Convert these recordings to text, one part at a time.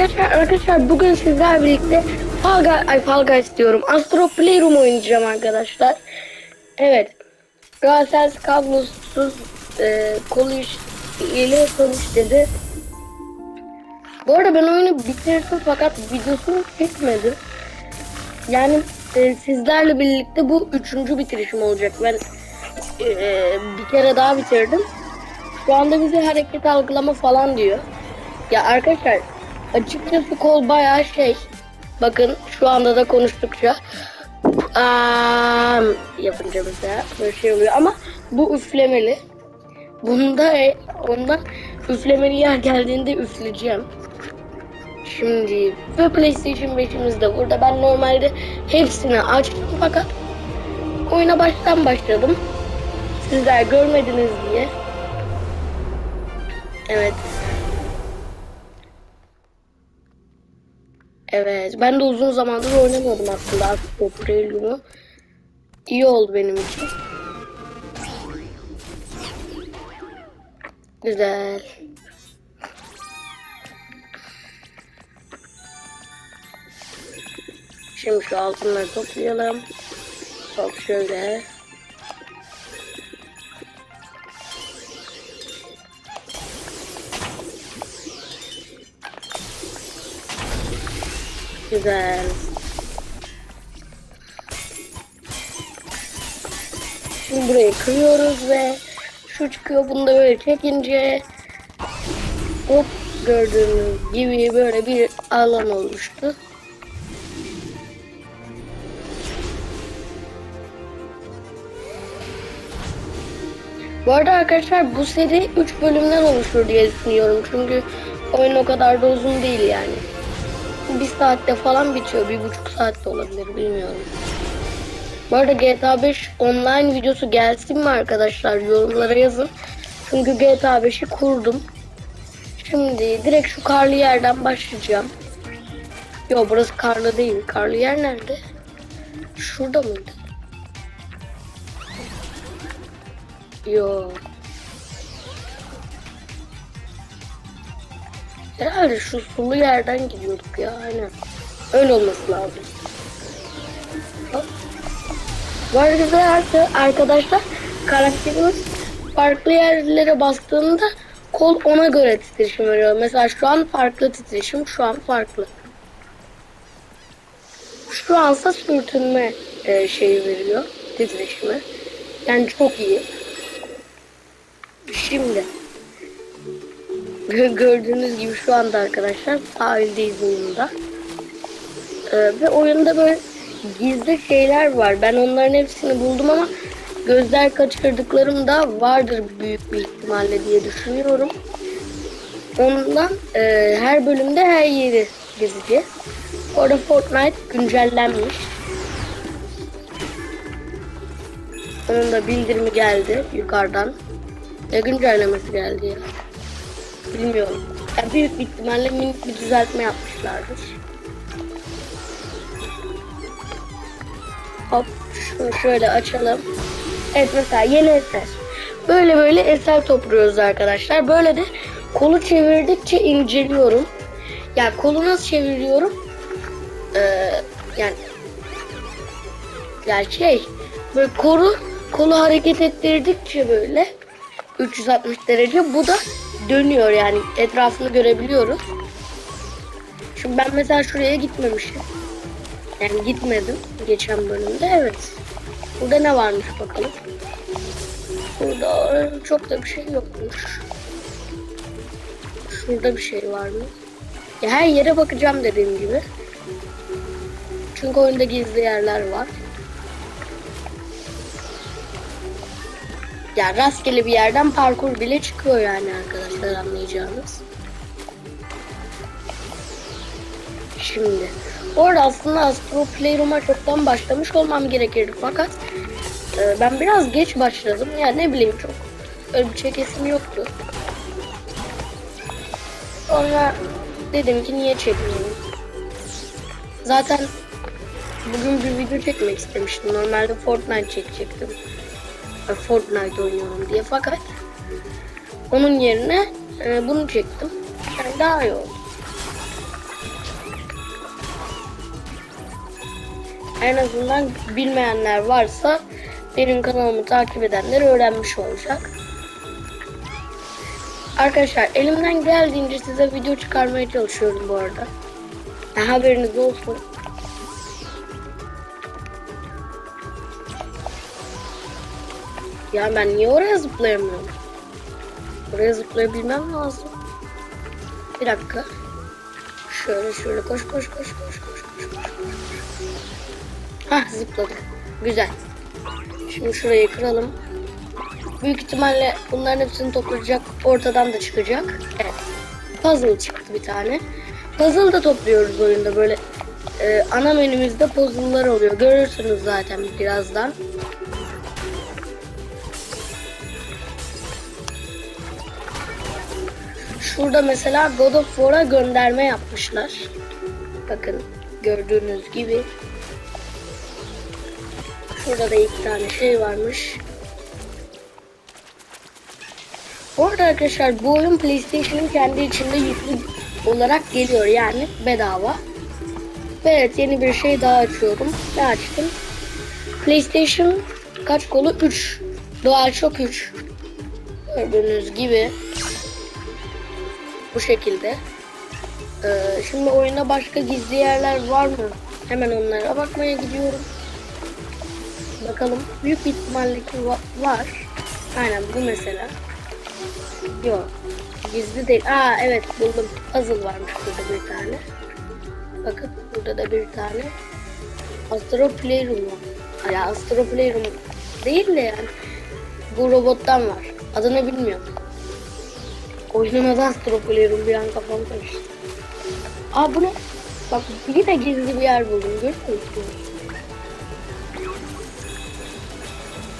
arkadaşlar, arkadaşlar bugün sizlerle birlikte Fall Guys, ay Fall Guys diyorum. Astro Playroom oynayacağım arkadaşlar. Evet. Galatasaray kablosuz e, kolu iş- ile konuş dedi. Bu arada ben oyunu bitirdim fakat videosunu çekmedim. Yani e, sizlerle birlikte bu üçüncü bitirişim olacak. Ben e, bir kere daha bitirdim. Şu anda bize hareket algılama falan diyor. Ya arkadaşlar açıkçası kol bayağı şey. Bakın şu anda da konuştukça Aa, yapınca mesela böyle şey oluyor ama bu üflemeli. Bunda e, ondan üflemeli yer geldiğinde üfleyeceğim. Şimdi ve PlayStation 5'imiz de burada. Ben normalde hepsini açtım fakat oyuna baştan başladım. Sizler görmediniz diye. Evet. Evet. Ben de uzun zamandır oynamadım aslında Astro Playroom'u. İyi oldu benim için. Güzel. Şimdi şu altınları toplayalım. Hop şöyle. Güzel. Şimdi burayı kırıyoruz ve şu çıkıyor. Bunu da böyle çekince hop gördüğünüz gibi böyle bir alan oluştu. Bu arada arkadaşlar bu seri 3 bölümden oluşur diye düşünüyorum. Çünkü oyun o kadar da uzun değil yani. Bir saatte falan bitiyor. Bir buçuk saatte olabilir bilmiyorum. Bu arada GTA 5 online videosu gelsin mi arkadaşlar? Yorumlara yazın. Çünkü GTA 5'i kurdum. Şimdi direkt şu karlı yerden başlayacağım. Yo burası karlı değil. Karlı yer nerede? Şurada mıydı? Yo. Herhalde şu sulu yerden gidiyorduk ya aynen. Öyle olması lazım. Bu arada arkadaşlar karakterimiz farklı yerlere bastığında kol ona göre titreşim veriyor. Mesela şu an farklı titreşim, şu an farklı. Şu ansa sürtünme e, şeyi veriyor titreşimi. Yani çok iyi. Şimdi Gördüğünüz gibi şu anda arkadaşlar sahildeyiz oyunda. Ee, ve oyunda böyle gizli şeyler var. Ben onların hepsini buldum ama gözler kaçırdıklarım da vardır büyük bir ihtimalle diye düşünüyorum. Ondan e, her bölümde her yeri gezeceğiz. Orada Fortnite güncellenmiş. Onun da bildirimi geldi yukarıdan. Ne güncellemesi geldi ya? Bilmiyorum. Ya büyük bir ihtimalle minik bir düzeltme yapmışlardır. Hop şunu şöyle açalım. Evet mesela yeni eser. Böyle böyle eser topluyoruz arkadaşlar. Böyle de kolu çevirdikçe inceliyorum. Yani kolu nasıl çeviriyorum? Ee, yani yani şey böyle kolu kolu hareket ettirdikçe böyle 360 derece bu da dönüyor yani etrafını görebiliyoruz. Şimdi ben mesela şuraya gitmemişim. Yani gitmedim geçen bölümde evet. Burada ne varmış bakalım. Burada çok da bir şey yokmuş. Şurada bir şey var mı? Ya her yere bakacağım dediğim gibi. Çünkü oyunda gizli yerler var. Ya rastgele bir yerden parkur bile çıkıyor yani arkadaşlar anlayacağınız. Şimdi. Orada aslında Astro Playroom'a çoktan başlamış olmam gerekirdi fakat e, ben biraz geç başladım. Ya ne bileyim çok öyle bir çekesim yoktu. Sonra dedim ki niye çekmeyeyim. Zaten bugün bir video çekmek istemiştim. Normalde Fortnite çekecektim. E, Fortnite oynuyorum diye fakat onun yerine e, bunu çektim. Yani daha iyi oldu. En azından bilmeyenler varsa benim kanalımı takip edenler öğrenmiş olacak. Arkadaşlar elimden geldiğince size video çıkarmaya çalışıyorum bu arada. Yani haberiniz olsun. Ya ben niye oraya zıplayamıyorum? Oraya zıplayabilmem lazım. Bir dakika. Şöyle şöyle koş koş koş koş koş koş koş. Hah zıpladım. Güzel. Şimdi şurayı kıralım. Büyük ihtimalle bunların hepsini toplayacak. Ortadan da çıkacak. Evet. Puzzle çıktı bir tane. Puzzle da topluyoruz oyunda böyle. e, ana menümüzde puzzle'lar oluyor. Görürsünüz zaten birazdan. Şurada mesela God of War'a gönderme yapmışlar. Bakın gördüğünüz gibi. Şurada da iki tane şey varmış. Bu arada arkadaşlar bu oyun PlayStation'ın kendi içinde yüklü olarak geliyor yani bedava. Ve evet yeni bir şey daha açıyorum. Ne açtım? PlayStation kaç kolu? 3. DualShock 3. Gördüğünüz gibi bu şekilde. Ee, şimdi oyunda başka gizli yerler var mı? Hemen onlara bakmaya gidiyorum. Bakalım. Büyük ihtimalle ki va- var. Aynen bu mesela. Yok. Gizli değil. Aa evet buldum. Puzzle varmış burada bir tane. Bakın burada da bir tane. Astro Playroom var. Ya Astro Playroom değil de yani. Bu robottan var. Adını bilmiyorum. Astro Playroom bir an kafam karıştı. Aa bu ne? Bak de gizli bir yer buldum görüyor musunuz?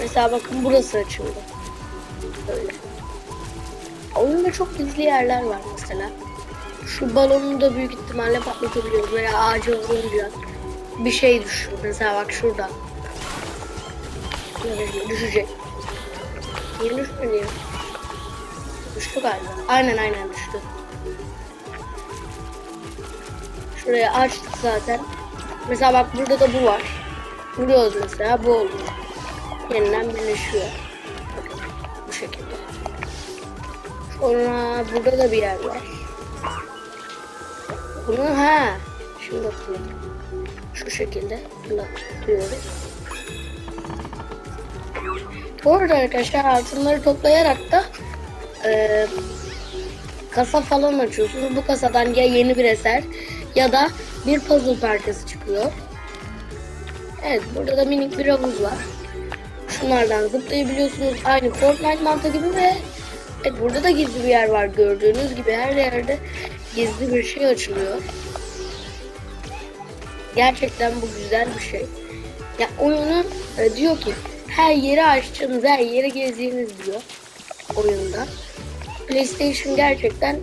Mesela bakın burası açıldı. Böyle. Oyunda çok gizli yerler var mesela. Şu balonu da büyük ihtimalle patlatabiliyoruz veya ağaca vurunca bir şey düşüyor. Mesela bak şurada. Böyle düşecek. Düşmedi ya? Düştü galiba. Aynen aynen düştü. Şuraya açtık zaten. Mesela bak burada da bu var. Vuruyoruz mesela bu oldu. Yeniden birleşiyor. Bu şekilde. Sonra burada da bir yer var. Bunu ha. Şimdi hatırladım. Şu şekilde fırlatıyoruz. Bu arada arkadaşlar altınları toplayarak da e, kasa falan açıyorsunuz. Bu kasadan ya yeni bir eser ya da bir puzzle parçası çıkıyor. Evet burada da minik bir havuz var. Şunlardan zıplayabiliyorsunuz. Aynı Fortnite mantığı gibi ve evet, burada da gizli bir yer var gördüğünüz gibi her yerde gizli bir şey açılıyor. Gerçekten bu güzel bir şey. Ya oyunu e, diyor ki her yeri açtığınız, her yeri gezdiğiniz diyor oyunda. PlayStation gerçekten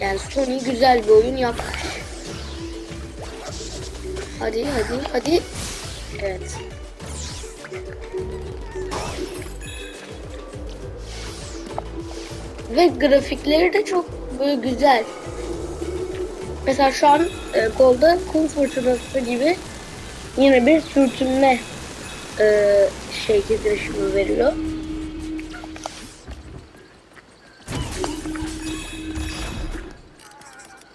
yani Sony güzel bir oyun yapmış. Hadi hadi hadi. Evet. Ve grafikleri de çok böyle güzel. Mesela şu an e, kolda kum fırtınası gibi yine bir sürtünme e, şey titreşimi veriyor.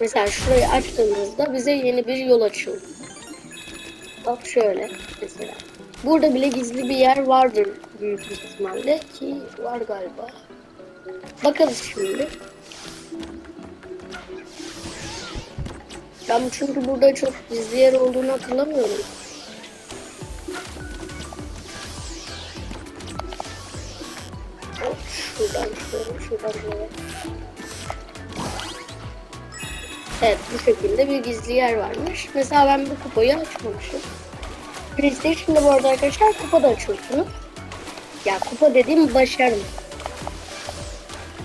Mesela şurayı açtığımızda bize yeni bir yol açıyor. Bak şöyle mesela. Burada bile gizli bir yer vardır büyük ihtimalle ki var galiba. Bakarız şimdi. Ben çünkü burada çok gizli yer olduğunu hatırlamıyorum. Şuradan şöyle, şuradan şöyle. Evet bu şekilde bir gizli yer varmış. Mesela ben bu kupayı açmamışım. PlayStation'da bu arada arkadaşlar kupa da açıyorsunuz. Ya kupa dediğim başarım.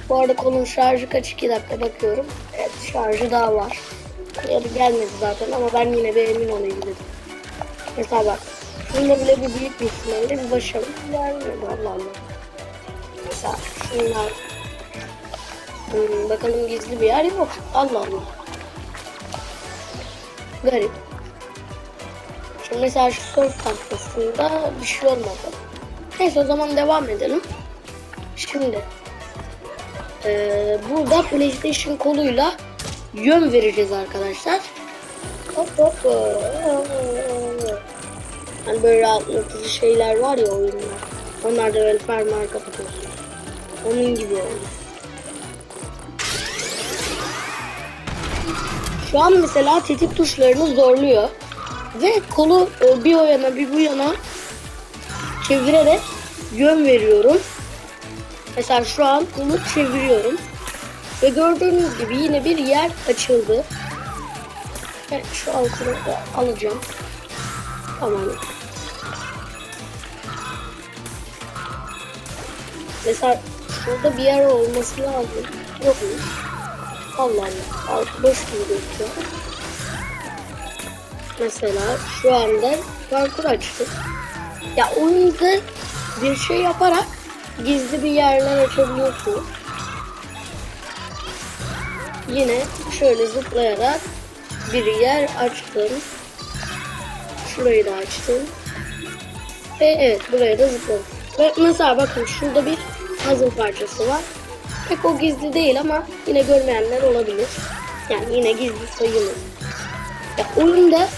Bu arada kolun şarjı kaç 2 dakika bakıyorum. Evet şarjı daha var. Ya da gelmedi zaten ama ben yine bir emin olayım dedim. Mesela bak. Şunda bile bir büyük bir ihtimalle bir başarım vermiyor. Allah Allah. Mesela şunlar. Hmm, bakalım gizli bir yer yok. Allah Allah. Garip. Şimdi mesela şu surf tanklasında bir şey olmadı. Neyse o zaman devam edelim. Şimdi eee, burada PlayStation koluyla yön vereceğiz arkadaşlar. Hop hop. Hani böyle rahatlatıcı şeyler var ya oyunda. Onlar da böyle fermuar kapatıyorsun. Onun gibi oldu. Şu an mesela tetik tuşlarını zorluyor. Ve kolu e, bir o yana bir bu yana çevirerek yön veriyorum. Mesela şu an kolu çeviriyorum. Ve gördüğünüz gibi yine bir yer açıldı. Ben şu altını alacağım. Tamam. Mesela şurada bir yer olması lazım. Yok mu? Allah Allah. Altı boş gibi gözüküyor. Mesela şu anda parkur açtık. Ya oyunda bir şey yaparak gizli bir yerler açabiliyorsunuz. Yine şöyle zıplayarak bir yer açtım. Şurayı da açtım. Ve evet buraya da zıpladım. Ve mesela bakın şurada bir puzzle parçası var. Pek o gizli değil ama yine görmeyenler olabilir. Yani yine gizli sayılır. Ya oyunda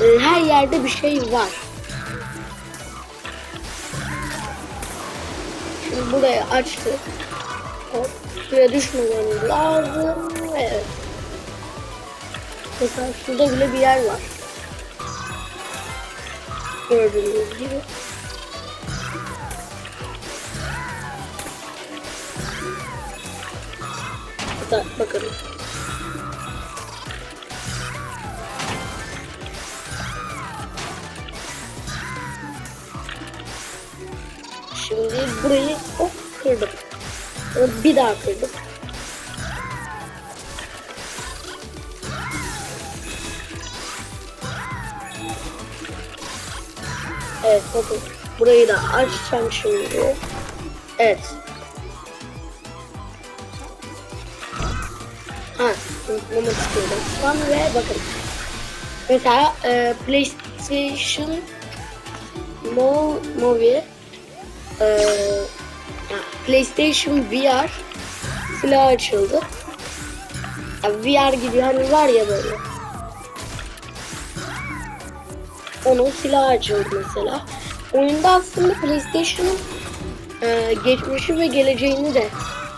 e, her yerde bir şey var. Şimdi burayı açtık. Hop, suya düşmememiz lazım. Evet. Mesela şurada bile bir yer var. Gördüğünüz gibi. Hatta bakın. Şimdi burayı hop kırdım. Bir daha kırdım. Evet bakın. Burayı da açacağım şimdi. Evet. Ha, istiyorum. Şu an ve bakın. Mesela e, PlayStation Mo Movie e, PlayStation VR silah açıldı. Ya, VR gibi hani var ya böyle. Onun silahı açıldı mesela. Oyunda aslında PlayStation'ın e, geçmişi ve geleceğini de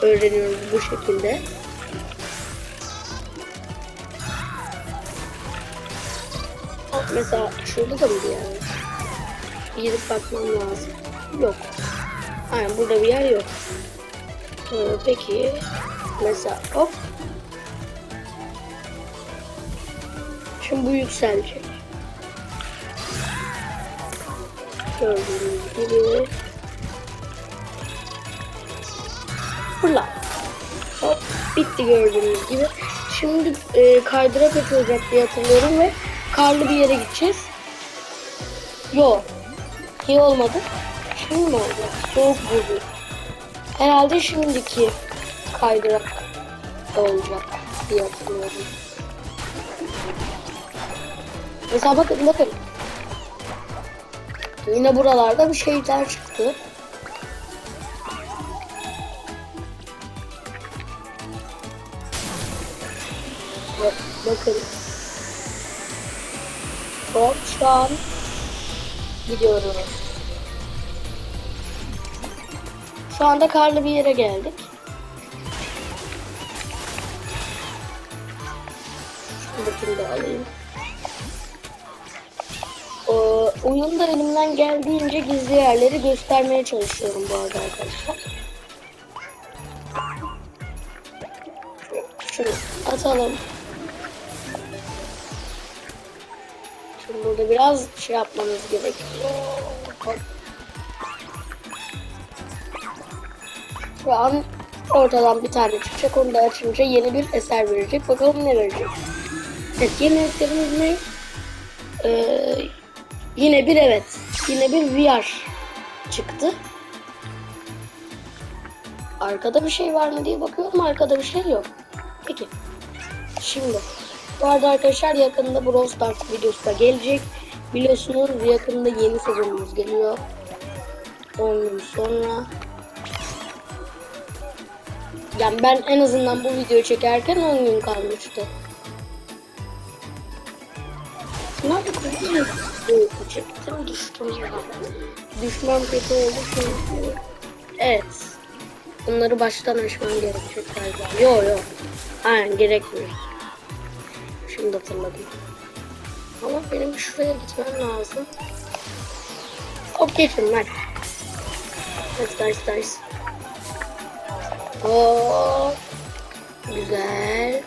öğreniyoruz bu şekilde. Mesela şurada da mı bir yer var? Gidip bakmam lazım. Yok. Aynen burada bir yer yok. Ee, peki mesela hop. Şimdi bu yükselecek. Gördüğünüz gibi. Fırla. Hop bitti gördüğünüz gibi. Şimdi e, kaydırak açılacak diye hatırlıyorum ve karlı bir yere gideceğiz. Yo. İyi olmadı. Şimdi mi oldu? Soğuk buzlu. Herhalde şimdiki kaydırak olacak diye hatırlıyorum. Mesela bakın bakın. Yine buralarda bir şeyler çıktı. Hop şu an gidiyorum. Şu anda karlı bir yere geldik. Şuradakini de alayım. Ee, oyunda elimden geldiğince gizli yerleri göstermeye çalışıyorum bu arada arkadaşlar. Şunu atalım. Burada biraz şey yapmamız gerekiyor. Şu an ortadan bir tane çıkacak. Onu da açınca yeni bir eser verecek. Bakalım ne verecek. Evet yeni eserimiz ne? Ee, yine bir evet. Yine bir VR çıktı. Arkada bir şey var mı diye bakıyorum. Arkada bir şey yok. Peki. Şimdi. Bu arada arkadaşlar yakında Brawl Stars videosu da gelecek. Biliyorsunuz yakında yeni sezonumuz geliyor. 10 gün sonra. Yani ben en azından bu videoyu çekerken 10 gün kalmıştı. Nerede koydum? Çektim düştüm. Düşman kötü oldu çünkü. Evet. Bunları baştan açmam gerekecek galiba. Yo yo. Aynen gerekmiyor. Şimdi hatırladım. Ama benim şuraya gitmem lazım. Hop geçin ben. Nice nice nice. Güzel.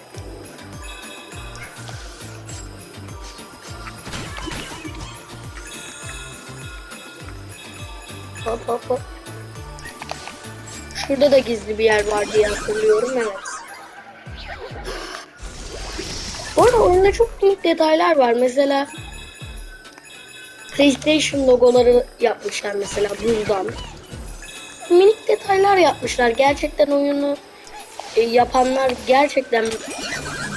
Hop hop hop. Şurada da gizli bir yer var diye hatırlıyorum evet. Bu arada oyunda çok minik detaylar var. Mesela PlayStation logoları yapmışlar mesela buzdan. Minik detaylar yapmışlar. Gerçekten oyunu e, yapanlar gerçekten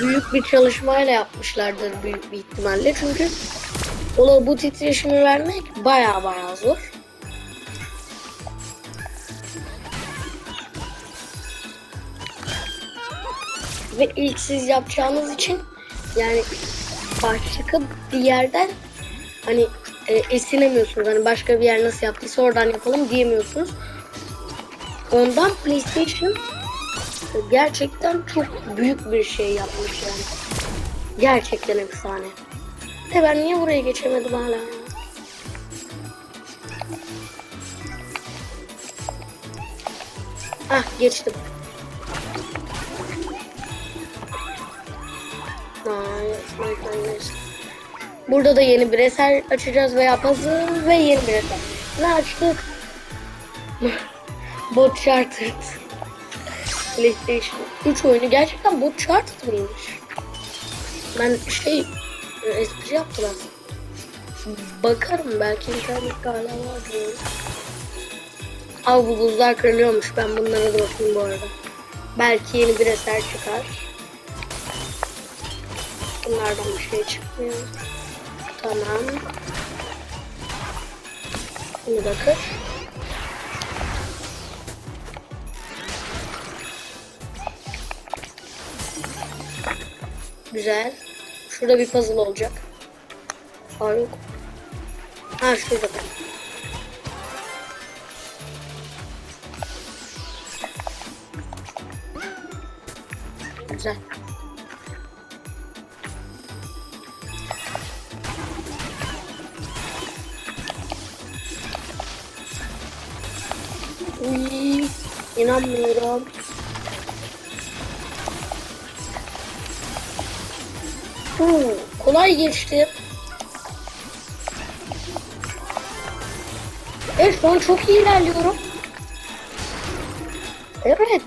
büyük bir çalışmayla yapmışlardır büyük bir ihtimalle. Çünkü ona bu titreşimi vermek baya baya zor. Ve ilk siz yapacağınız için yani başka bir yerden hani e, esinemiyorsunuz. Hani başka bir yer nasıl yaptıysa oradan yapalım diyemiyorsunuz. Ondan PlayStation gerçekten çok büyük bir şey yapmış yani. Gerçekten efsane. De ben niye buraya geçemedim hala? Ah geçtim. Burada da yeni bir eser açacağız veya puzzle ve yeni bir eser. Ne açtık? Bot Chartered. PlayStation 3 oyunu gerçekten Bot Chartered mıymış? Ben şey espri yaptım aslında. Bakarım belki internette hala vardır. Al bu buzlar kırılıyormuş. Ben bunlara da bakayım bu arada. Belki yeni bir eser çıkar. Bunlardan bir şey çıkmıyor. Tamam. Bunu da kır. Güzel. Şurada bir puzzle olacak. Aa yok. Ha şurada. Güzel. Uy, inanmıyorum. Hmm, kolay geçti. Evet şu an çok iyi ilerliyorum. Evet.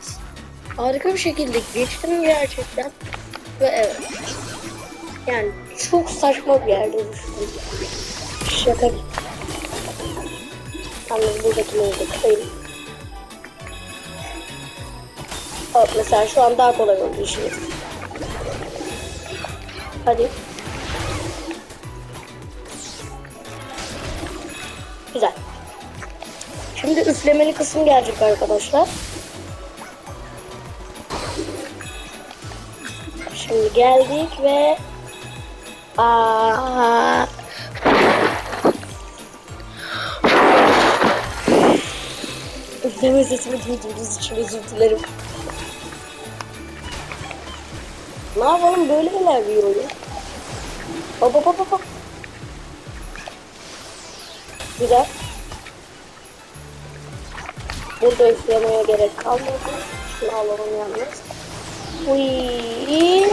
Harika bir şekilde geçtim gerçekten. Ve evet. Yani çok saçma bir yerde düştüm. Şaka gibi. Yalnız buradakileri de kırayım. Mesela şu an daha kolay oldu işimiz. Hadi. Güzel. Şimdi üflemeli kısım gelecek arkadaşlar. Şimdi geldik ve Aa, üfleme sesimi duyduğunuz için özür dilerim. Ne yapalım böyle ilerliyor oyun. Hop hop hop hop. Güzel. Burada üflemeye gerek kalmadı. Şunu alalım yalnız. Uy,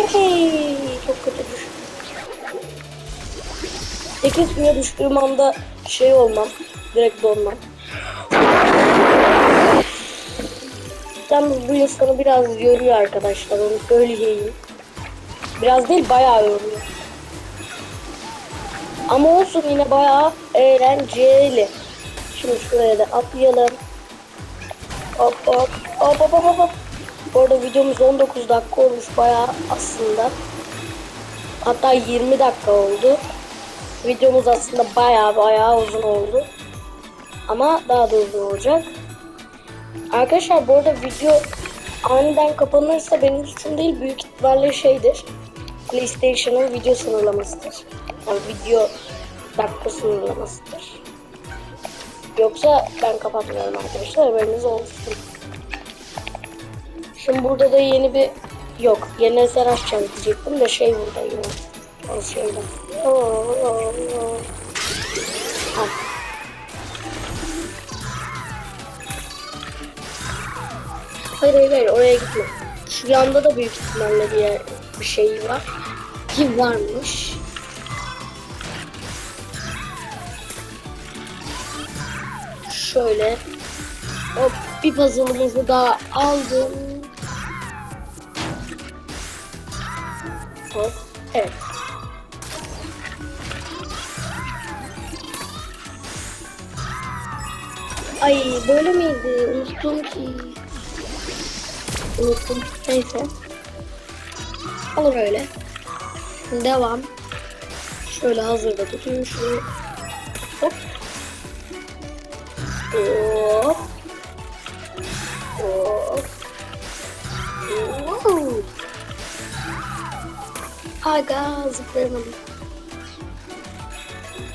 çok kötü düştüm. 8 suya düştüğüm anda şey olmam. Direkt donmam. Yalnız bu insanı biraz yoruyor arkadaşlar. Onu söyleyeyim. Biraz değil bayağı yoruyor. Ama olsun yine bayağı eğlenceli. Şimdi şuraya da atlayalım. Hop hop hop hop hop hop. Bu arada videomuz 19 dakika olmuş bayağı aslında. Hatta 20 dakika oldu. Videomuz aslında baya baya uzun oldu. Ama daha da uzun olacak. Arkadaşlar bu arada video aniden kapanırsa benim suçum değil büyük ihtimalle şeydir. PlayStation'ın video sınırlamasıdır. Yani video dakika sınırlamasıdır. Yoksa ben kapatmıyorum arkadaşlar haberiniz olsun. Şimdi burada da yeni bir yok yeni eser açacağım diyecektim de şey burada yine. O şeyden. Oo, oo, oo. Ha. Hayır hayır hayır oraya gitme. Şu yanda da büyük ihtimalle bir, yer, bir şey var. Ki varmış. Şöyle. Hop bir puzzle'ımızı daha aldım. Hop. Evet. Ay böyle miydi? Unuttum ki. Unuttum. Neyse. Olur öyle. Devam. Şöyle hazırda tutayım şunu. Hop. Hop. Hop. Wow. Aga zıplayamadım.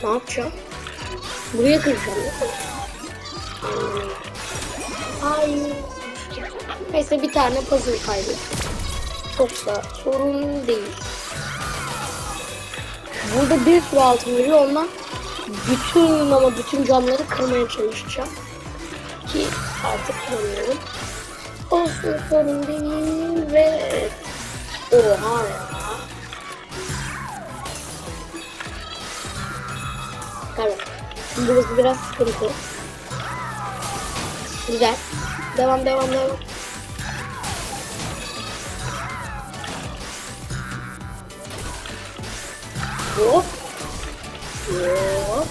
Ne yapacağım? Buraya kıracağım. Hayır. Neyse bir tane puzzle kaybettim. Çok sorun değil. Burada bir sürü altın veriyor ondan bütün ama bütün camları kırmaya çalışacağım. Ki artık kıramıyorum. Olsun sorun değil ve oha ya. Şimdi burası biraz sıkıntı. Güzel. Devam devam devam. Hop. Hop.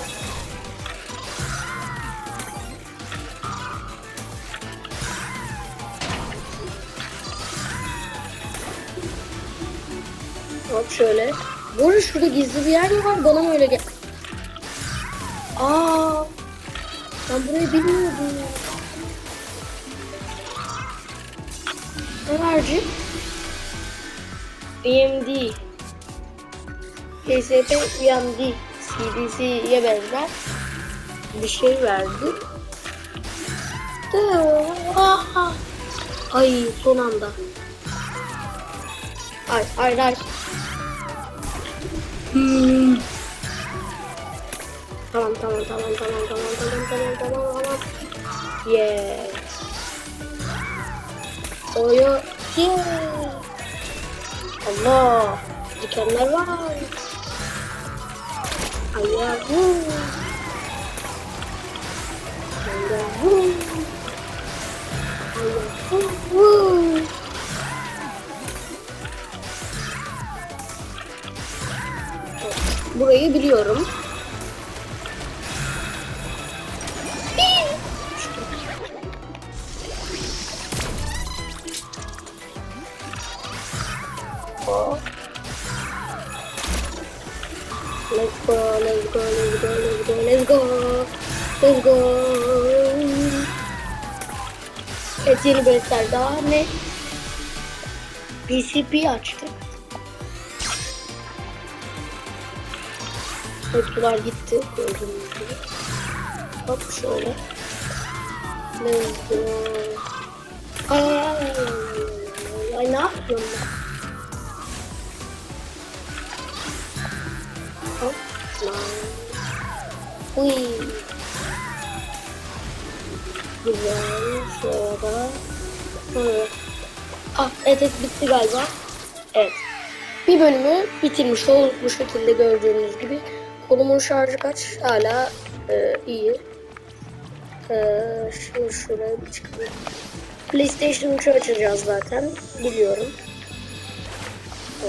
Hop şöyle. Bu arada şurada gizli bir yer mi var? Bana mı öyle gel? Aa, ben burayı bilmiyordum. PSP UMD. CDC'ye benzer bir şey verdi. Ay son anda. Ay ay ay. Hmm. Tamam tamam tamam tamam tamam tamam tamam tamam tamam. Yes. Oyo. Yeah. Allah. Dikenler var. Ayahu. Ayahu. Ayahu. Burayı biliyorum. Let's go, let's go, let's go, let's go, let's go. Let's go. Evet yeni bir eser daha ne? PCP açtı. Mutlular gitti gördüğünüz. Hop şöyle. Let's go. Ay, ay, ay, ay, ne yapıyorum ben? Uy. Güzel. Şurada. Şöyle. Ah evet bitti galiba. Evet. Bir bölümü bitirmiş olduk bu şekilde gördüğünüz gibi. Kolumun şarjı kaç? Hala e, iyi. E, şimdi şuraya bir çıkalım. PlayStation 3'ü açacağız zaten. Biliyorum. E,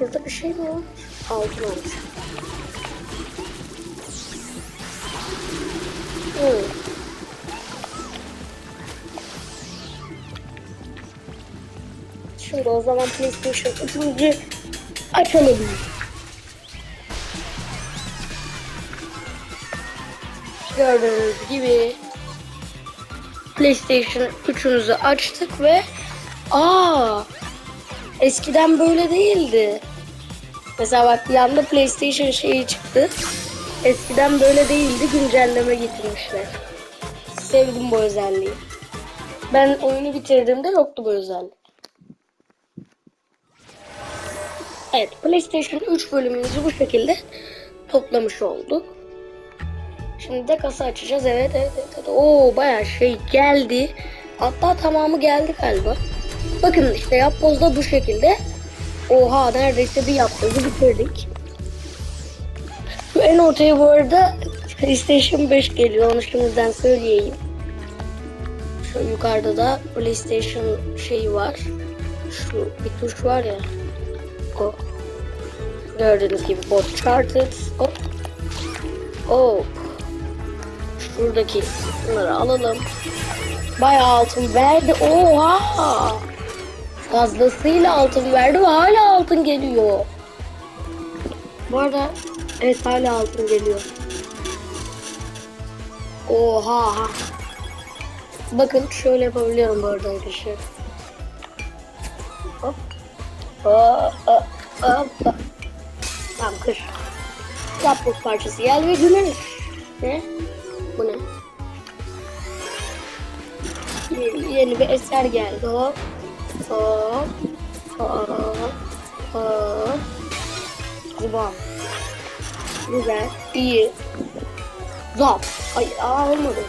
Şurada bir şey mi olmuş? Altın olmuş. Hmm. Şimdi o zaman PlayStation 3. açalım. Gördüğünüz gibi PlayStation 3'ümüzü açtık ve aa eskiden böyle değildi. Mesela bak bir PlayStation şeyi çıktı. Eskiden böyle değildi güncelleme getirmişler. Sevdim bu özelliği. Ben oyunu bitirdiğimde yoktu bu özellik. Evet PlayStation 3 bölümümüzü bu şekilde toplamış olduk. Şimdi de kasa açacağız. Evet evet evet. evet. Oo bayağı şey geldi. Hatta tamamı geldi galiba. Bakın işte yapbozda bu şekilde. Oha neredeyse bir yapbozu bitirdik. Şu en ortaya bu arada PlayStation 5 geliyor. Onu şimdiden söyleyeyim. Şu yukarıda da PlayStation şeyi var. Şu bir tuş var ya. O. Gördüğünüz gibi bot charted. Hop. Hop. Şuradaki bunları alalım. Bayağı altın verdi. Oha! Fazlasıyla altın verdi ve hala altın geliyor. Bu arada evet hala altın geliyor. Oha! Bakın şöyle yapabiliyorum bu arada arkadaşlar. Hop. Hop. Hop. Tamam kır. Yapboz parçası gel ve güneş. Ne? Bu ne? Yeni bir eser geldi. Hop. Hop. Hop. Hop. Zıbam. Güzel. iyi. Zap. Ay aa olmadı.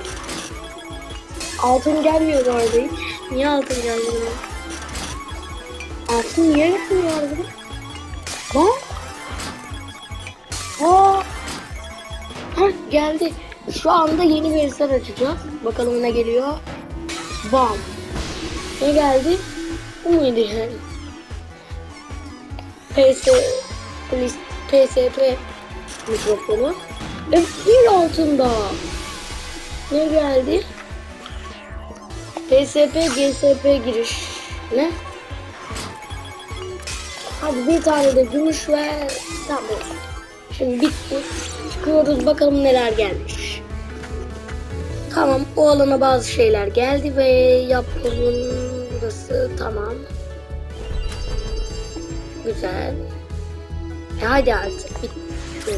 Altın gelmiyor hiç. Niye altın gelmiyor? Altın niye gelmiyor orada? Lan. Aa. Heh, geldi. Şu anda yeni bir eser açacağız. Bakalım ne geliyor. Bam. Ne geldi? Bu muydu yani? PS, polis, PSP mikrofonu. Ve bir altında. Ne geldi? PSP, GSP giriş. Ne? Hadi bir tane de gümüş ve tamam. Şimdi bitti. Çıkıyoruz bakalım neler gelmiş. Tamam o alana bazı şeyler geldi ve burası tamam. Güzel. E hadi artık bitti.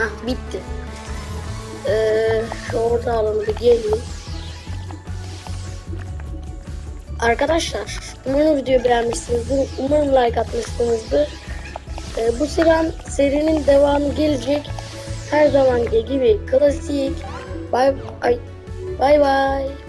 Ah bitti. Ee, şu orta alanı bir geleyim. Arkadaşlar umarım videoyu beğenmişsinizdir. Umarım like atmışsınızdır. Ee, bu serinin, serinin devamı gelecek. Her zamanki gibi klasik. Bye, ay, bye bye.